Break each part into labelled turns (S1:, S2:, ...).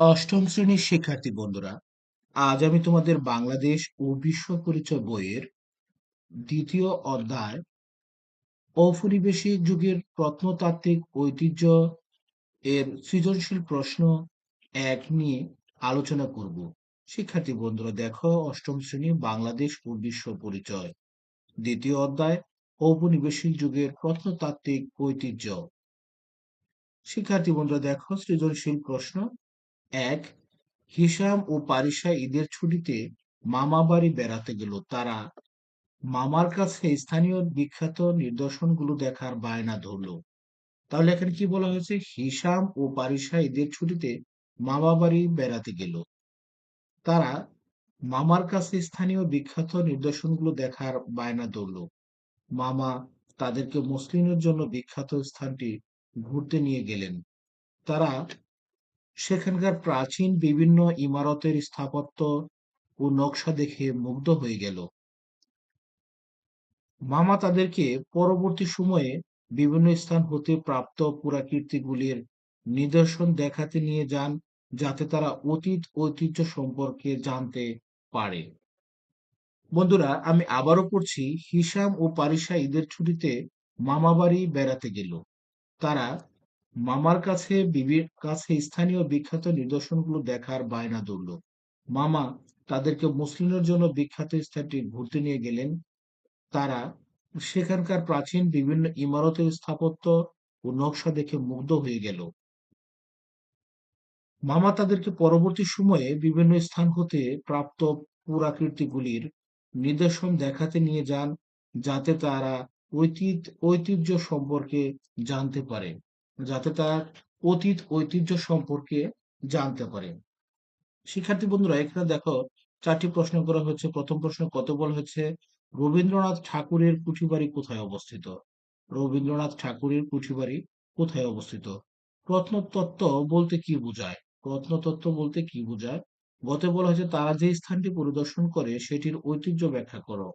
S1: অষ্টম শ্রেণির শিক্ষার্থী বন্ধুরা, আজ আমি তোমাদের বাংলাদেশ ও বিশ্ব পরিচয় বইয়ের দ্বিতীয় অধ্যায় ঔপনিবেশিক যুগের প্রত্নতাত্ত্বিক ঐতিহ্য এর সৃজনশীল প্রশ্ন এক নিয়ে আলোচনা করব। শিক্ষার্থী বন্ধুরা, দেখো অষ্টম শ্রেণি বাংলাদেশ ও বিশ্ব পরিচয়, দ্বিতীয় অধ্যায় ঔপনিবেশিক যুগের প্রত্নতাত্ত্বিক ঐতিহ্য। শিক্ষার্থী বন্ধুরা, দেখো সৃজনশীল প্রশ্ন এক, হিসাম ও পারিসা ঈদের ছুটিতে মামা বাড়ি বেড়াতে গেল। তারা মামার কাছে স্থানীয় বিখ্যাত নিদর্শনগুলো দেখার বায়না ধরলো। তাহলে এখানে কি বলা হয়েছে? হিসাম ও পারিসা ঈদের ছুটিতে মামা বাড়ি বেড়াতে গেল। তারা মামার কাছে স্থানীয় বিখ্যাত নিদর্শনগুলো দেখার বায়না ধরলো। মামা তাদেরকে মুসলিমের জন্য বিখ্যাত স্থানটি ঘুরতে নিয়ে গেলেন। তারা সেখানকার প্রাচীন বিভিন্ন ইমারতের স্থাপত্য ও নকশা দেখে মুগ্ধ হয়ে গেল। মামা তাদেরকে পরবর্তী সময়ে বিভিন্ন স্থান হতে প্রাপ্ত পুরাকীর্তিগুলির নিদর্শন দেখাতে নিয়ে যান, যাতে তারা অতীত ঐতিহ্য সম্পর্কে জানতে পারে। বন্ধুরা, আমি আবারও পড়ছি হিসাম ও পারিসা ঈদের ছুটিতে মামাবাড়ি বেড়াতে গেল। তারা মামার কাছে, বিবির কাছে স্থানীয় বিখ্যাত নিদর্শনগুলো দেখার বায়না ধরল। মামা তাদেরকে মুসলিমের জন্য বিখ্যাত স্থানটি ঘুরতে নিয়ে গেলেন। তারা সেখানকার প্রাচীন বিভিন্ন ইমারতের স্থাপত্য ও নকশা দেখে মুগ্ধ হয়ে গেল। মামা তাদেরকে পরবর্তী সময়ে বিভিন্ন স্থান হতে প্রাপ্ত পুরাকীর্তিগুলির নিদর্শন দেখাতে নিয়ে যান, যাতে তারা ঐতিহ্য সম্পর্কে জানতে পারে। যাতে তার অতীত ঐতিহ্য সম্পর্কে জানতে পারে। শিক্ষার্থী বন্ধুরা, এখানে দেখো চারটি প্রশ্ন করা হচ্ছে। প্রথম প্রশ্ন, কত বলা হচ্ছে? রবীন্দ্রনাথ ঠাকুরের কুঠিবাড়ি কোথায় অবস্থিত? রবীন্দ্রনাথ ঠাকুরের কুঠিবাড়ি কোথায় অবস্থিত? প্রত্নতত্ত্ব বলতে কি বোঝায়? প্রত্নতত্ত্ব বলতে কি বোঝায়? গতে বলা হয়েছে, তারা যে স্থানটি পরিদর্শন করে, সেটির ঐতিহ্য ব্যাখ্যা করো।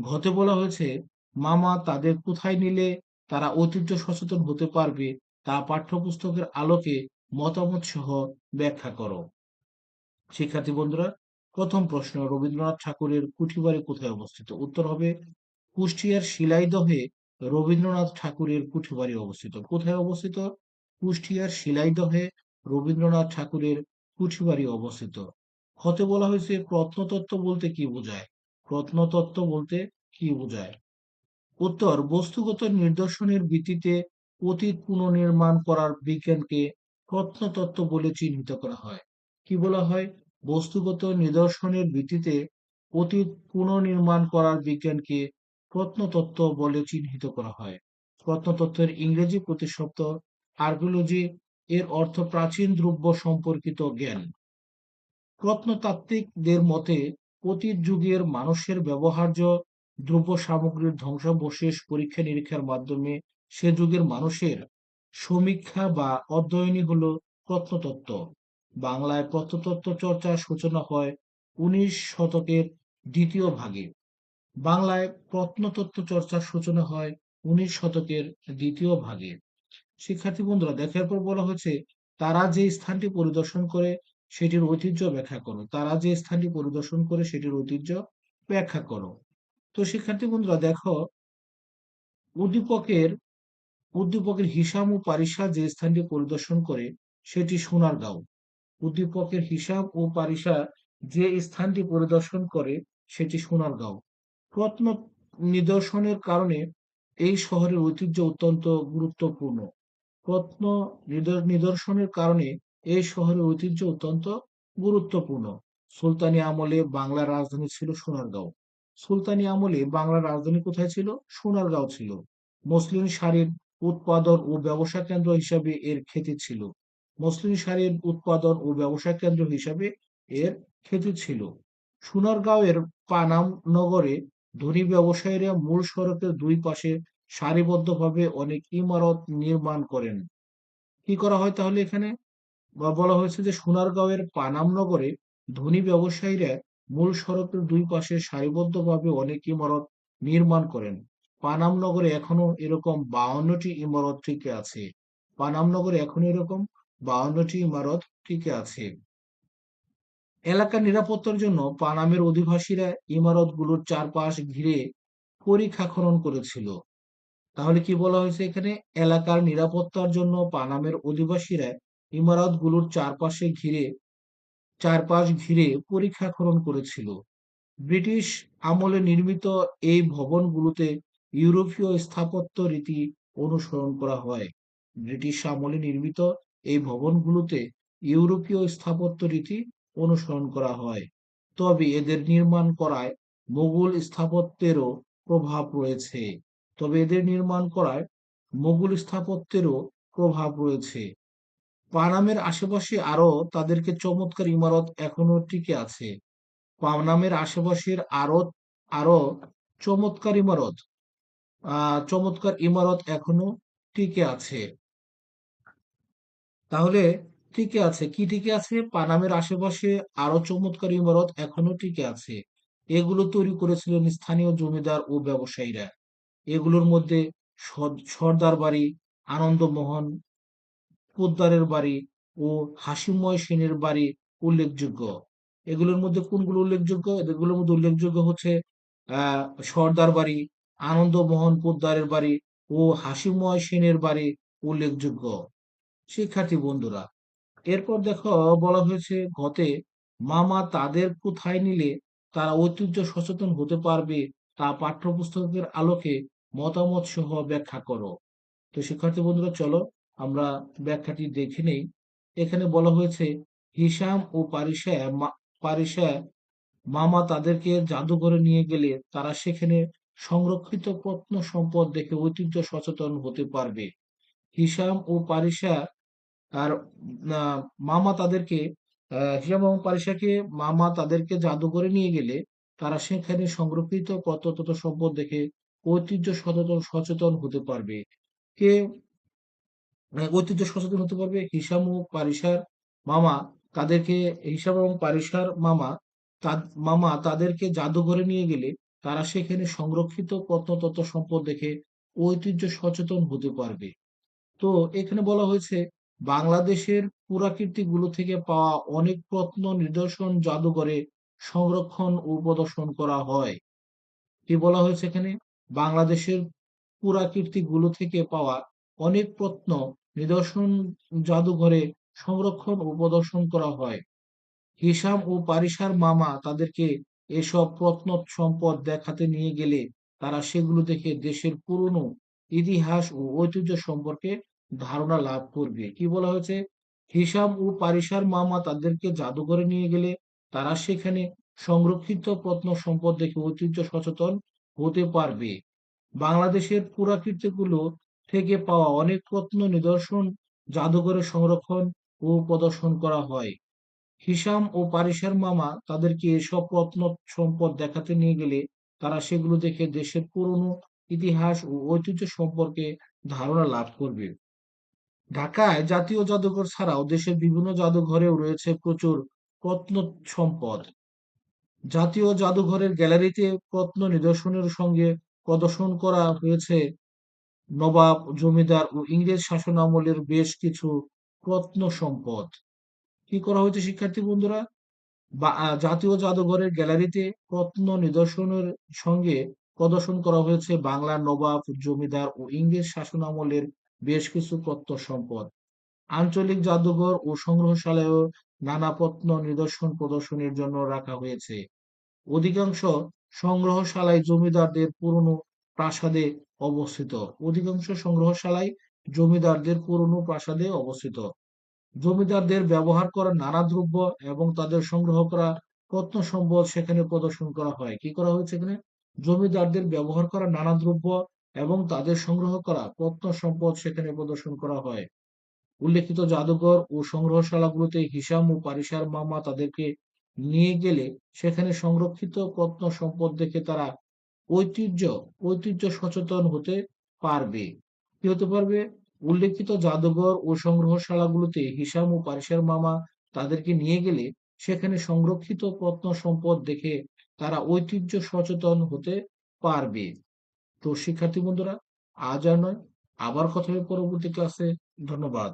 S1: ঘতে বলা হয়েছে, মামা তাদের কোথায় নিলে? তারা ঐতিহ্য সচেতন হতে পারবে তা পাঠ্যপুস্তকের আলোকে মতামত সহ ব্যাখ্যা করো। শিক্ষার্থী বন্ধুরা, প্রথম প্রশ্ন, রবীন্দ্রনাথ ঠাকুরের কুঠিবাড়ি কোথায় অবস্থিত? উত্তর হবে, কুষ্টিয়ার শিলাইদহে রবীন্দ্রনাথ ঠাকুরের কুঠিবাড়ি অবস্থিত। কোথায় অবস্থিত? কুষ্টিয়ার শিলাইদহে রবীন্দ্রনাথ ঠাকুরের কুঠিবাড়ি অবস্থিত। হতে বলা হয়েছে প্রত্নতত্ত্ব বলতে কি বোঝায়? প্রত্নতত্ত্ব বলতে কি বোঝায়? উত্তর, বস্তুগত নিদর্শনের ভিত্তিতে অতীত পুনর্নির্মাণ করার বিজ্ঞানকে প্রত্নতত্ত্ব বলে চিহ্নিত করা হয়। কি বলা হয়? বস্তুগত নিদর্শনের ভিত্তিতে অতীত পুনর্নির্মাণ করার বিজ্ঞানকে প্রত্নতত্ত্ব বলে চিহ্নিত করা হয়। প্রত্নতত্ত্বের ইংরেজি প্রতিশব্দ আর্কিওলজি এর অর্থ প্রাচীন দ্রব্য সম্পর্কিত জ্ঞান। প্রত্নতাত্ত্বিকদের মতে, অতীত যুগের মানুষের ব্যবহার্য দ্রব্য সামগ্রীর ধ্বংসাবশেষ পরীক্ষা নিরীক্ষার মাধ্যমে সে যুগের মানুষের সমীক্ষা বা অধ্যয়নই হল প্রত্নতত্ত্ব। বাংলায় প্রত্নতত্ত্ব চর্চার সূচনা হয় উনিশ শতকের দ্বিতীয় ভাগে। বাংলায় প্রত্নতত্ত্ব চর্চার সূচনা হয় উনিশ শতকের দ্বিতীয় ভাগে। শিক্ষার্থী বন্ধুরা, দেখার পর বলা হয়েছে, তারা যে স্থানটি পরিদর্শন করে সেটির ঐতিহ্য ব্যাখ্যা করো। তারা যে স্থানটি পরিদর্শন করে সেটির ঐতিহ্য ব্যাখ্যা করো। তো শিক্ষার্থী বন্ধুরা, দেখো, উদ্দীপকের উদ্দীপকের হিসাম ও পারিসা যে স্থানটি পরিদর্শন করে, সেটি সোনারগাঁও। উদ্দীপকের হিসাব ও পারিসা যে স্থানটি পরিদর্শন করে, সেটি সোনারগাঁও। প্রত্ন নিদর্শনের কারণে এই শহরের ঐতিহ্য অত্যন্ত গুরুত্বপূর্ণ। প্রত্ন নিদর্শনের কারণে এই শহরের ঐতিহ্য অত্যন্ত গুরুত্বপূর্ণ। সুলতানি আমলে বাংলার রাজধানী ছিল সোনারগাঁও। সুলতানি আমলে বাংলার রাজধানী কোথায় ছিল? সোনারগাঁও ছিল। মুসলিম শাড়ির উৎপাদন ও ব্যবসা কেন্দ্র হিসাবে এর খ্যাতি ছিল। মুসলিম শাড়ির উৎপাদন ও ব্যবসা কেন্দ্র হিসাবে এর খ্যাতি ছিল। সোনারগাঁওয়ের পানাম নগরে ধনী ব্যবসায়ীরা মূল সড়কের দুই পাশে সারিবদ্ধভাবে অনেক ইমারত নির্মাণ করেন। কি করা হয় তাহলে এখানে? বলা হয়েছে যে সোনারগাঁওয়ের পানাম নগরে ধনী ব্যবসায়ীরা মূল সড়কের দুই পাশে সারিবদ্ধভাবে অনেক ইমারত নির্মাণ করেন। পানাম নগরে এখনও এরকম বাউন্নটি ইমারত টিকে আছে। পানাম নগরে এখনও এরকম বাউন্নটি ইমারত টিকে আছে। এলাকার নিরাপত্তার জন্য পানামের অধিবাসীরা ইমারতগুলোর চারপাশ ঘিরে পরীক্ষা খনন করেছিল। তাহলে কি বলা হয়েছে এখানে? এলাকার নিরাপত্তার জন্য পানামের অধিবাসীরা ইমারতগুলোর চারপাশে ঘিরে চারপাশ ঘিরে খনন করেছিল। ব্রিটিশ আমলে নির্মিত এই ভবনগুলোতে ইউরোপীয় স্থাপত্য রীতি অনুসরণ করা হয়। ব্রিটিশ আমলে নির্মিত এই ভবনগুলোতে ইউরোপীয় স্থাপত্য রীতি অনুসরণ করা হয়। তবে এদের নির্মাণ করায় মোগল স্থাপত্যেরও প্রভাব রয়েছে। তবে এদের নির্মাণ করায় মোগল স্থাপত্যেরও প্রভাব রয়েছে। পানামের আশেপাশে আরও তাদেরকে চমৎকার ইমারত এখনও টিকে আছে। পানামের আশেপাশের আরও আরও চমৎকার ইমারত চমৎকার ইমারত এখনও টিকে আছে। তাহলে টিকে আছে, কি টিকে আছে? পানামের আশেপাশে আরও চমৎকার ইমারত এখনও টিকে আছে। এগুলো তৈরি করেছিলেন স্থানীয় জমিদার ও ব্যবসায়ীরা। এগুলোর মধ্যে সর্দার বাড়ি আনন্দমোহন পোদ্দারের বাড়ি ও হাসিময় সেনের বাড়ি উল্লেখযোগ্য। এগুলোর মধ্যে কোনগুলো উল্লেখযোগ্য? এগুলোর মধ্যে উল্লেখযোগ্য হচ্ছে সর্দার বাড়ি, আনন্দমোহন পোদ্দারের বাড়ি ও হাসিময় সেনের বাড়ি উল্লেখযোগ্য। শিক্ষার্থী বন্ধুরা, এরপর দেখো বলা হয়েছে ঘতে মামা তাদের কোথায় নিলে তারা ঐতিহ্য সচেতন হতে পারবে তা পাঠ্যপুস্তকের আলোকে মতামত সহ ব্যাখ্যা করো। তো শিক্ষার্থী বন্ধুরা, চলো আমরা ব্যাখ্যাটি দেখে নেই। এখানে বলা হয়েছে, হিসাম ও পারিসা পারিসা মামা তাদেরকে জাদুঘরে নিয়ে গেলে তারা সেখানে সংরক্ষিত প্রত্ন সম্পদ দেখে ঐতিহ্য সচেতন হতে পারবে। হিসাম ও পারিসা আর মামা তাদেরকে হিসাম এবং পারিসাকে মামা তাদেরকে জাদুঘরে নিয়ে গেলে তারা সেখানে সংরক্ষিত প্রত্নতত্ত্ব সম্পদ দেখে ঐতিহ্য সচেতন সচেতন হতে পারবে। কে ঐতিহ্য সচেতন হতে পারবে, হিসাম ও পারিসার মামা তাদেরকে, হিসাম এবং পারিসার মামা মামা তাদেরকে জাদুঘরে নিয়ে গেলে তারা সেখানে সংরক্ষিত প্রত্নতত্ত্ব সম্পদ দেখে ঐতিহ্য সচেতন হতে পারবে। তো এখানে বলা হয়েছে, বাংলাদেশের পুরাকীর্তিগুলো থেকে পাওয়া অনেক প্রত্ন নিদর্শন জাদুঘরে সংরক্ষণ ও প্রদর্শন করা হয়। কি বলা হয়েছে এখানে? বাংলাদেশের পুরাকীর্তিগুলো থেকে পাওয়া অনেক প্রত্ন নিদর্শন জাদুঘরে সংরক্ষণ ও প্রদর্শন করা হয়। হিসাম ও পারিসার মামা তাদেরকে এসব প্রত্ন সম্পদ দেখাতে নিয়ে গেলে তারা সেগুলো দেখে দেশের পুরনো ইতিহাস ও ঐতিহ্য সম্পর্কে ধারণা লাভ করবে। কি বলা হয়েছে? হিসাম ও পারিসার মামা তাদেরকে জাদুঘরে নিয়ে গেলে তারা সেখানে সংরক্ষিত প্রত্ন সম্পদ দেখে ঐতিহ্য সচেতন হতে পারবে। বাংলাদেশের পুরাকীর্তিগুলো থেকে পাওয়া অনেক প্রত্ন নিদর্শন জাদুঘরে সংরক্ষণ ও প্রদর্শন করা হয়। হিসাম ও পারিসার মামা তাদেরকে এসব প্রত্ন সম্পদ দেখাতে নিয়ে গেলে তারা সেগুলো দেখে দেশের পুরনো ইতিহাস ও ঐতিহ্য সম্পর্কে ধারণা লাভ করবে। ঢাকায় জাতীয় জাদুঘর ছাড়াও দেশের বিভিন্ন জাদুঘরেও রয়েছে প্রচুর প্রত্ন সম্পদ। জাতীয় জাদুঘরের গ্যালারিতে প্রত্ন নিদর্শনের সঙ্গে প্রদর্শন করা হয়েছে নবাব, জমিদার ও ইংরেজ শাসন আমলের বেশ কিছু প্রত্ন সম্পদ। কি করা হয়েছে, শিক্ষার্থী বন্ধুরা? জাতীয় জাদুঘরের গ্যালারিতে প্রত্ন নিদর্শনের সঙ্গে প্রদর্শন করা হয়েছে বাংলার নবাব, জমিদার ও ইংরেজ শাসন আমলের বেশ কিছু প্রত্ন সম্পদ। আঞ্চলিক জাদুঘর ও সংগ্রহশালায়ও নানা প্রত্ন নিদর্শন প্রদর্শনের জন্য রাখা হয়েছে। অধিকাংশ সংগ্রহশালায় জমিদারদের পুরনো প্রাসাদে অবস্থিত। অধিকাংশ সংগ্রহশালায় জমিদারদের পুরনো প্রাসাদে অবস্থিত। জমিদারদের ব্যবহার করা নানা দ্রব্য এবং তাদের সংগ্রহ করা প্রত্ন সম্পদ সেখানে প্রদর্শন করা হয়। কি করা হয়েছে এখানে? জমিদারদের ব্যবহার করা নানা দ্রব্য এবং তাদের সংগ্রহ করা প্রত্ন সম্পদ সেখানে প্রদর্শন করা হয়। উল্লেখিত জাদুঘর ও সংগ্রহশালাগুলোতে হিসাম ও পারিসার মামা তাদেরকে নিয়ে গেলে সেখানে সংরক্ষিত প্রত্ন সম্পদ দেখে তারা ঐতিহ্য ঐতিহ্য সচেতন হতে পারবে। কি হতে পারবে? উল্লেখিত জাদুঘর ও সংগ্রহশালাগুলোতে হিসাম ও পারিসার মামা তাদেরকে নিয়ে গেলে সেখানে সংরক্ষিত প্রত্ন সম্পদ দেখে তারা ঐতিহ্য সচেতন হতে পারবে। তো শিক্ষার্থী বন্ধুরা, আজ আর নয়, আবার কথা হবে পরবর্তী ক্লাসে ধন্যবাদ।